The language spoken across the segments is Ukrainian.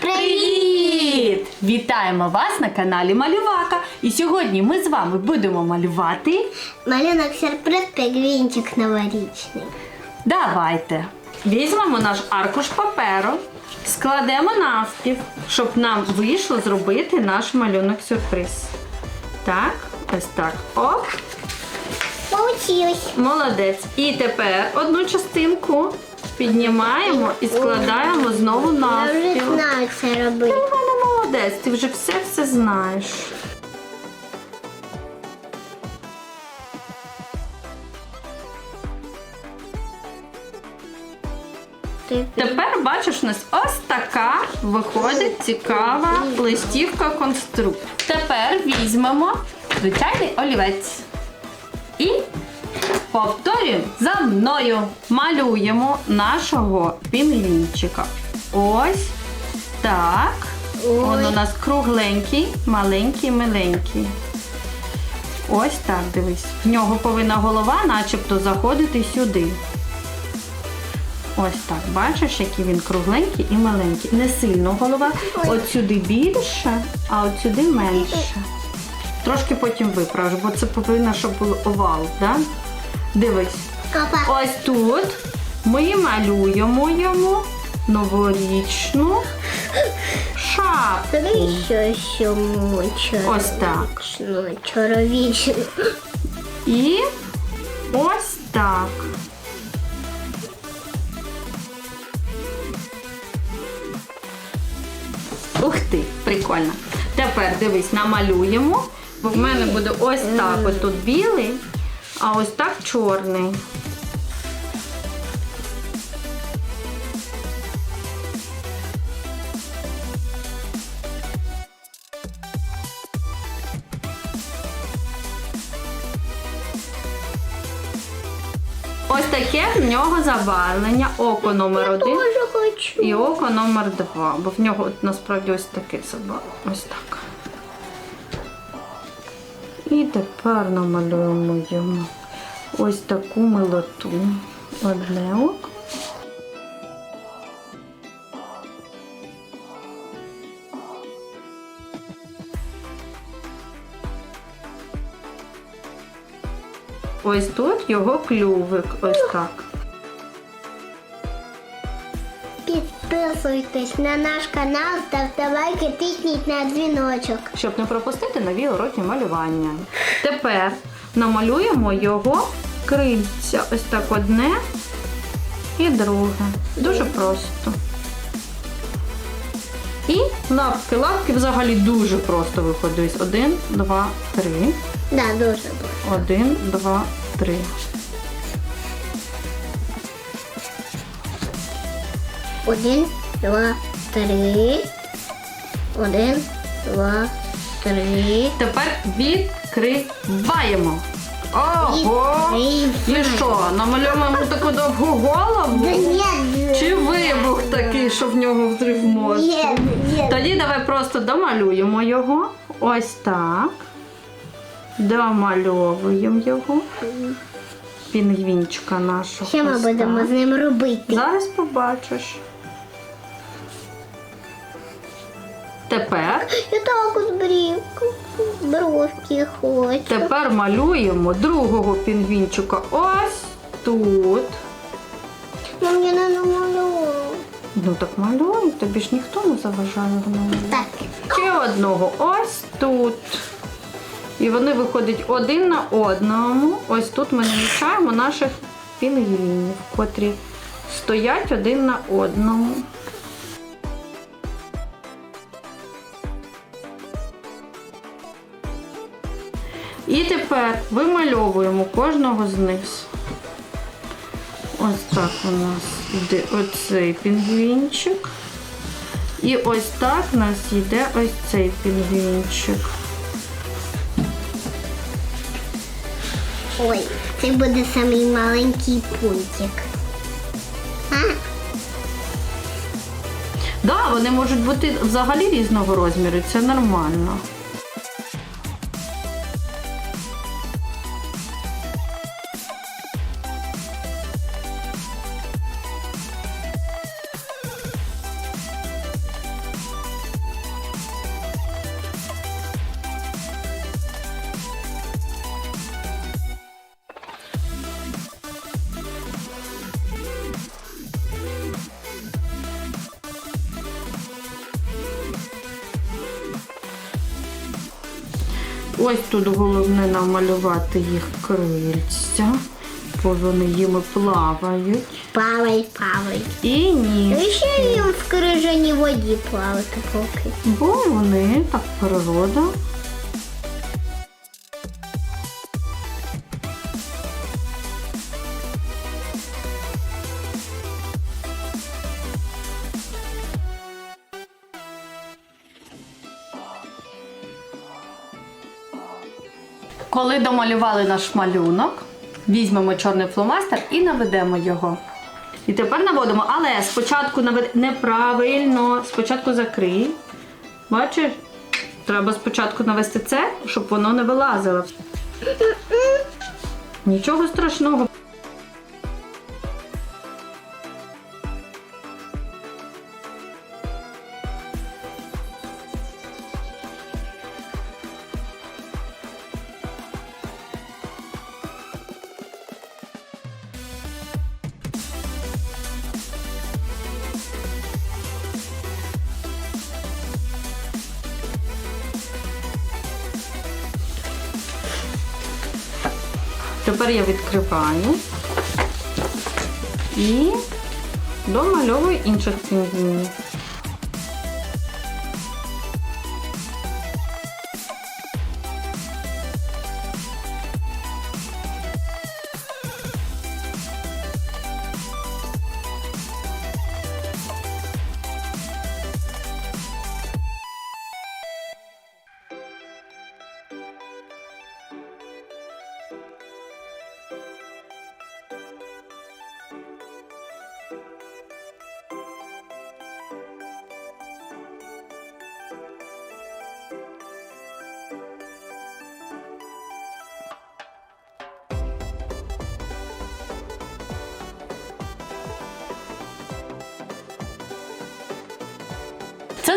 Привіт! Вітаємо вас на каналі Малювака. І сьогодні ми з вами будемо малювати. Малюнок сюрприз пігвінчик новорічний. Давайте візьмемо наш аркуш паперу, складемо навпів, щоб нам вийшло зробити наш малюнок сюрприз. Так, ось так. Оп, Получилось. молодець. І тепер одну частинку піднімаємо і складаємо знову Я вже знаю, це робити. Ти в мене молодець, ти вже все все знаєш. Тепер бачиш, у нас ось така виходить цікава листівка конструкт. Тепер візьмемо звичайний олівець і повторюємо за мною. Малюємо нашого пінгвінчика. Ось так. Він у нас кругленький, маленький, миленький. Ось так, дивись. В нього повинна голова начебто заходити сюди. Ось так, бачиш, який він кругленький і маленький. Не сильно голова. От сюди більше, а от сюди менше. Трошки потім виправиш, бо це повинно, щоб був овал, да? Дивись. Копа. Ось тут ми малюємо йому новорічну шапку. Що що Ось так. Чаровічно. І ось так. Ух ти, прикольно. Тепер дивись, намалюємо. Бо в мене буде ось так. Ось тут білий, а ось так чорний. Ось таке в нього забарвлення. Око номер один. І око номер два, бо в нього насправді ось таке собака. Ось так. І тепер намалюємо йому ось таку милоту. Одне око. Ось тут його клювик. Ось так. Підписуйтесь на наш канал, ставте лайки, тисніть на дзвіночок. щоб не пропустити нові уроки малювання. Тепер намалюємо його крильця. Ось так одне і друге. Дуже просто. І лапки. Лапки взагалі дуже просто виходить. Один, два, три. Да, дуже добре. Один, два, три. Один, два, три. Один, два, три. Тепер відкриваємо. Ого! І що, намалюємо таку довгу голову? Чи вибух такий, що в нього взрив мозку? Тоді давай просто домалюємо його. Ось так. Домальовуємо його. Пінгвінчика нашого. Що ми будемо з ним робити? Зараз побачиш. Тепер, Я так от брів, бровки хочу. тепер малюємо другого пінгвінчика ось тут. Ну, мені не намалював. Ну так малюй, тобі ж ніхто не заважає ньому. Так. Ще одного ось тут. І вони виходять один на одному. Ось тут ми намічаємо наших пінгвінів, котрі стоять один на одному. І тепер вимальовуємо кожного з них. Ось так у нас йде оцей пінгвінчик. І ось так у нас йде ось цей пінгвінчик. Ой, це буде самий маленький пунктик. А? Да, вони можуть бути взагалі різного розміру, це нормально. Ось тут головне намалювати їх крильця, бо вони їми плавають. Плавають, плавають. І ні. І ще їм в крижаній воді плавати поки. Бо вони так природа. Коли домалювали наш малюнок, візьмемо чорний фломастер і наведемо його. І тепер наводимо, але спочатку навед... неправильно, спочатку закрий. Бачиш? Треба спочатку навести це, щоб воно не вилазило. Нічого страшного. Тепер я відкриваю і домальовую інших пінгвінів.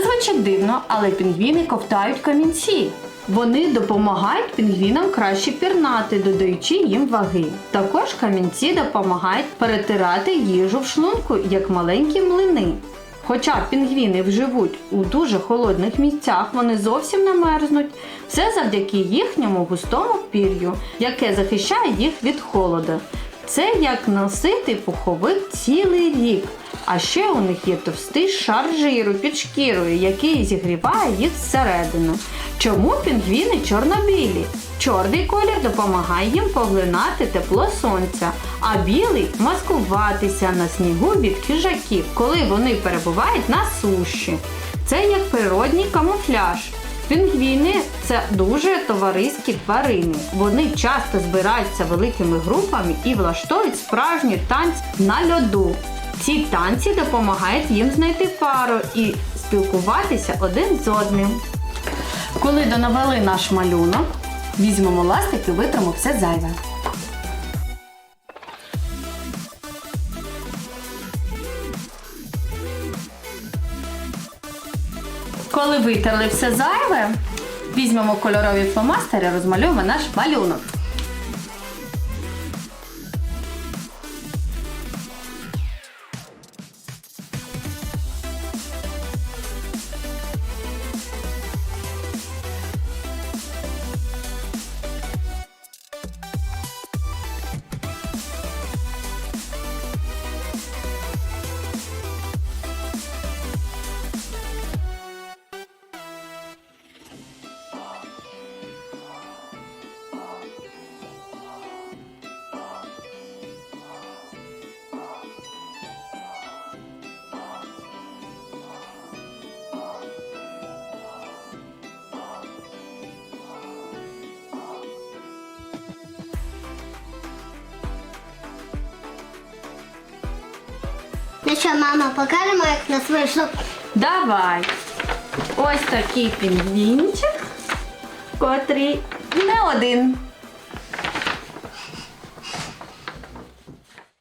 Це звучить дивно, але пінгвіни ковтають камінці. Вони допомагають пінгвінам краще пірнати, додаючи їм ваги. Також камінці допомагають перетирати їжу в шлунку, як маленькі млини. Хоча пінгвіни вживуть у дуже холодних місцях, вони зовсім не мерзнуть. Все завдяки їхньому густому пір'ю, яке захищає їх від холоду. Це як носити пуховик цілий рік. А ще у них є товстий шар жиру під шкірою, який зігріває їх зсередини. Чому пінгвіни чорно-білі? Чорний колір допомагає їм поглинати тепло сонця, а білий маскуватися на снігу від хижаків, коли вони перебувають на суші. Це як природній камуфляж. Пінгвіни це дуже товариські тварини. Вони часто збираються великими групами і влаштовують справжні танці на льоду. Ці танці допомагають їм знайти пару і спілкуватися один з одним. Коли донавели наш малюнок, візьмемо ластик і витримо все зайве. Коли витерли все зайве, візьмемо кольорові фломастери, розмалюємо наш малюнок. Ну що, мама, покажемо, як нас вийшло. Давай. Ось такий пінгвінчик, котрий не один.